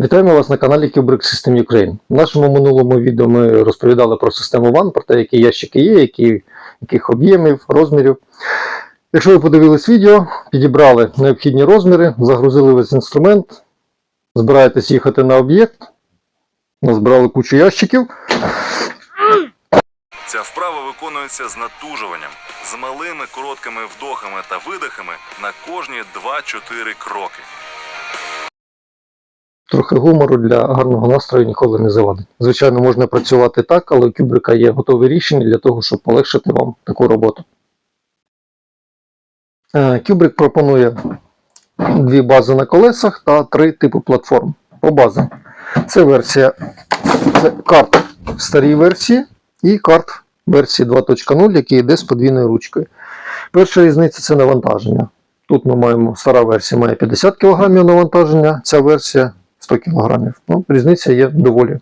Вітаємо вас на каналі Kubrick System Ukraine. В нашому минулому відео ми розповідали про систему WAN, про те, які ящики є, які, яких об'ємів, розмірів. Якщо ви подивились відео, підібрали необхідні розміри, загрузили весь інструмент, збираєтесь їхати на об'єкт, назбирали кучу ящиків. Ця вправа виконується з натужуванням, з малими короткими вдохами та видихами на кожні 2-4 кроки. Трохи гумору для гарного настрою ніколи не завадить. Звичайно, можна працювати так, але у Кюбрика є готове рішення для того, щоб полегшити вам таку роботу. Е, Кюбрик пропонує дві бази на колесах та три типи платформ. По базам. Це версія це карт в старій версії і карт версії 2.0, який йде з подвійною ручкою. Перша різниця це навантаження. Тут ми маємо стара версія має 50 кг навантаження, ця версія 100 кг. Ну, різниця є доволі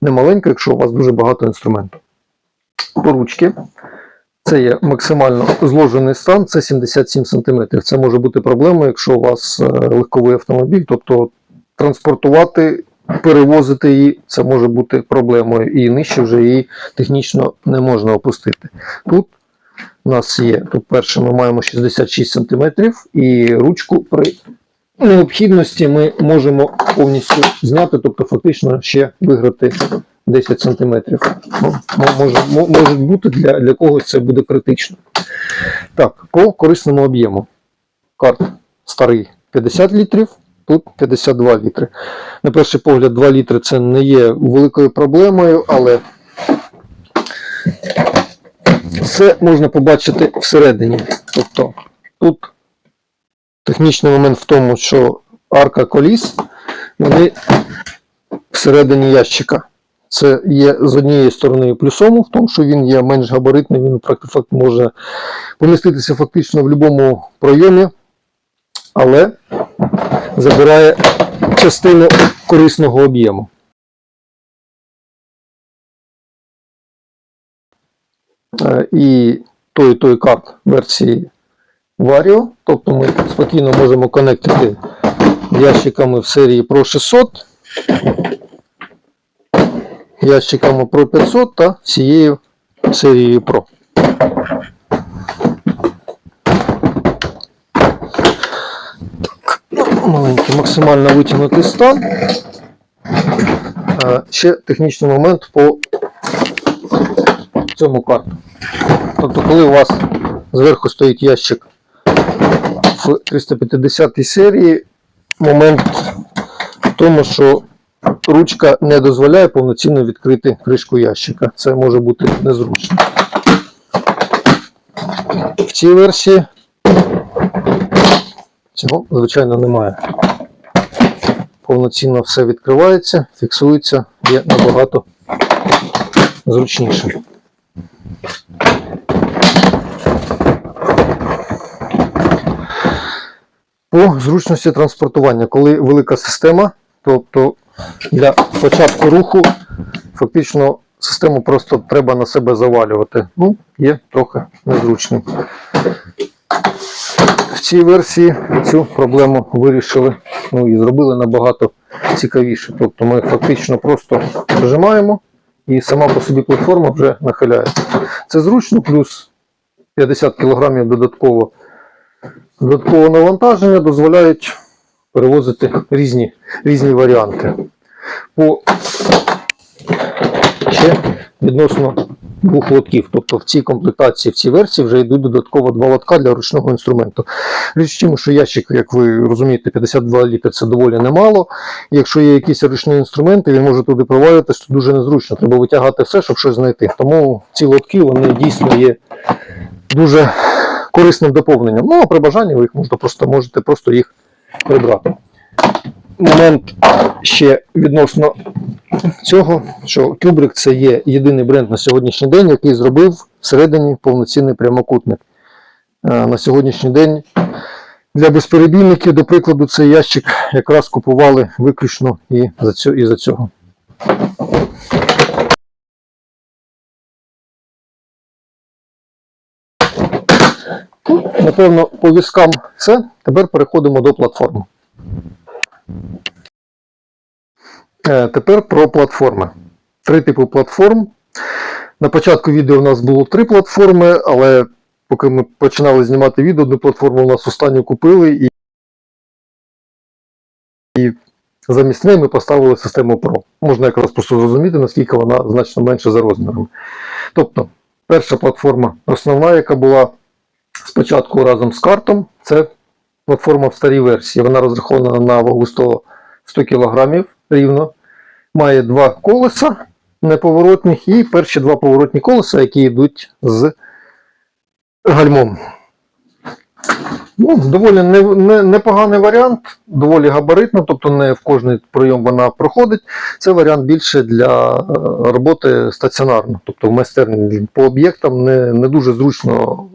немаленька, якщо у вас дуже багато інструменту. По ручки. Це є максимально зложений стан, це 77 см. Це може бути проблемою, якщо у вас е, легковий автомобіль, тобто транспортувати, перевозити її, це може бути проблемою. І нижче вже її технічно не можна опустити. Тут у нас є, тут перше ми маємо 66 см, і ручку при необхідності ми можемо повністю зняти, тобто фактично ще виграти 10 см. Може, може бути для, для когось це буде критично. Так, по корисному об'єму. Карт старий 50 літрів, тут 52 літри. На перший погляд, 2 літри це не є великою проблемою, але це можна побачити всередині. Тобто тут технічний момент в тому, що арка коліс, вони всередині ящика. Це є з однієї сторони плюсом, в тому, що він є менш габаритний, він практи- факт може поміститися фактично в будь-якому пройомі, але забирає частину корисного об'єму. Е, І той і той карт версії Vario, тобто ми спокійно можемо конектити ящиками в серії Pro 600 ящиками Pro 500 та всією серією Pro. Маленький максимально витягнутий стан. Ще технічний момент по цьому карту. Тобто, коли у вас зверху стоїть ящик в 350 серії, момент в тому, що ручка не дозволяє повноцінно відкрити кришку ящика. Це може бути незручно. В цій версії цього, звичайно, немає. Повноцінно все відкривається, фіксується, є набагато зручніше. По зручності транспортування, коли велика система, тобто для початку руху фактично систему просто треба на себе завалювати. Ну, є трохи незручним. В цій версії цю проблему вирішили ну, і зробили набагато цікавіше. Тобто ми фактично просто нажимаємо і сама по собі платформа вже нахиляється. Це зручно, плюс 50 кг додатково, додаткового навантаження дозволяють перевозити різні, різні варіанти. По ще відносно двох лотків. Тобто в цій комплектації, в цій версії вже йдуть додатково два лотка для ручного інструменту. Річ в тім, що ящик, як ви розумієте, 52 літри це доволі немало. Якщо є якісь ручні інструменти, він може туди провалюватись, то дуже незручно. Треба витягати все, щоб щось знайти. Тому ці лотки вони дійсно є дуже корисним доповненням. Ну, а при бажанні ви їх можете просто, можете просто їх прибрати. Момент ще відносно цього, що Kubrick це є єдиний бренд на сьогоднішній день, який зробив всередині повноцінний прямокутник. Е, На сьогоднішній день для безперебійників, до прикладу, цей ящик якраз купували виключно і за цього. Напевно, по візкам все. Тепер переходимо до платформи. Е, Тепер про платформи. Три типи платформ. На початку відео у нас було три платформи, але поки ми починали знімати відео, одну платформу у нас останню купили і, і замість неї ми поставили систему Pro. Можна якраз просто зрозуміти, наскільки вона значно менше за розміром. Тобто, перша платформа, основна, яка була спочатку разом з картом, це платформа в старій версії. Вона розрахована на вагу 100, 100 кг рівно. Має два колеса неповоротних і перші два поворотні колеса, які йдуть з гальмом. Ну, доволі не, не, непоганий варіант, доволі габаритно, тобто не в кожний прийом вона проходить. Це варіант більше для е, роботи стаціонарно, тобто в майстерні по об'єктам не, не дуже зручно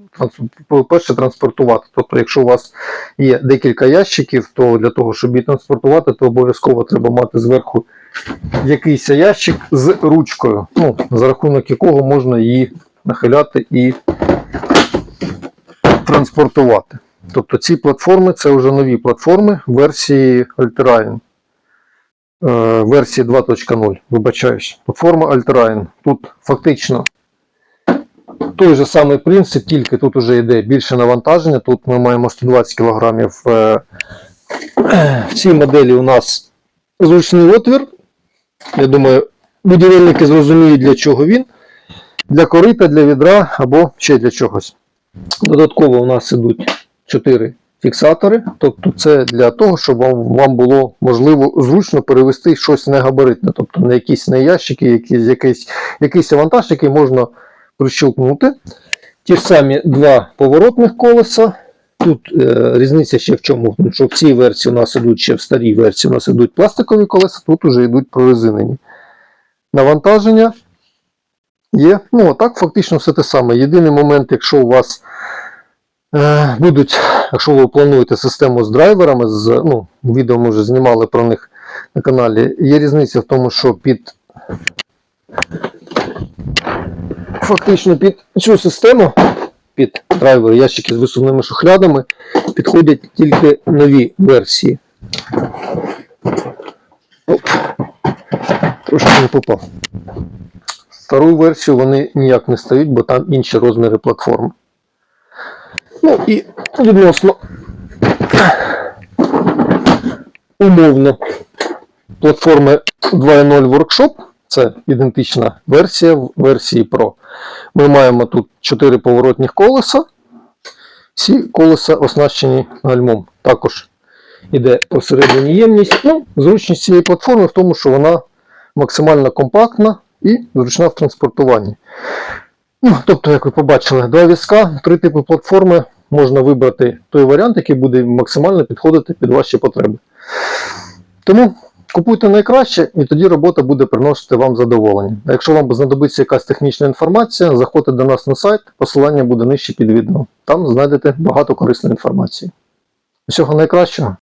по-перше, транспортувати. Тобто, якщо у вас є декілька ящиків, то для того, щоб її транспортувати, то обов'язково треба мати зверху якийсь ящик з ручкою, ну, за рахунок якого можна її нахиляти і транспортувати. Тобто ці платформи це вже нові платформи версії Alterain. Е, Версії 2.0, вибачаюсь. Платформа Alterain. Тут фактично той же самий принцип, тільки тут вже йде більше навантаження. Тут ми маємо 120 кг. Е, В цій моделі у нас зручний отвір. Я думаю, будівельники зрозуміють, для чого він. Для корита, для відра або ще для чогось. Додатково у нас ідуть 4 фіксатори. Тобто це для того, щоб вам, вам було можливо зручно перевести щось негабаритне, тобто не якісь не ящики, якісь, якийсь, якийсь вантаж, який можна прищелкнути. Ті ж самі два поворотних колеса. Тут е, різниця ще в чому, що в цій версії у нас ідуть ще в старій версії у нас ідуть пластикові колеса, тут вже йдуть прорезинені. Навантаження є. Ну, а так фактично все те саме. Єдиний момент, якщо у вас е, будуть, якщо ви плануєте систему з драйверами, з, ну, відео ми вже знімали про них на каналі, є різниця в тому, що під фактично під цю систему, під драйвер ящики з висувними шухлядами, підходять тільки нові версії. Оп. Трошки не попав. Стару версію вони ніяк не стають, бо там інші розміри платформи. Ну і відносно умовно платформи 2.0 Workshop, це ідентична версія в версії Pro. Ми маємо тут 4 поворотних колеса. Всі колеса оснащені гальмом. Також іде посередині ємність. Ну, зручність цієї платформи в тому, що вона максимально компактна і зручна в транспортуванні. Ну, тобто, як ви побачили, два візка, три типи платформи. Можна вибрати той варіант, який буде максимально підходити під ваші потреби. Тому купуйте найкраще, і тоді робота буде приносити вам задоволення. Якщо вам знадобиться якась технічна інформація, заходьте до нас на сайт, посилання буде нижче під відео. Там знайдете багато корисної інформації. Всього найкращого!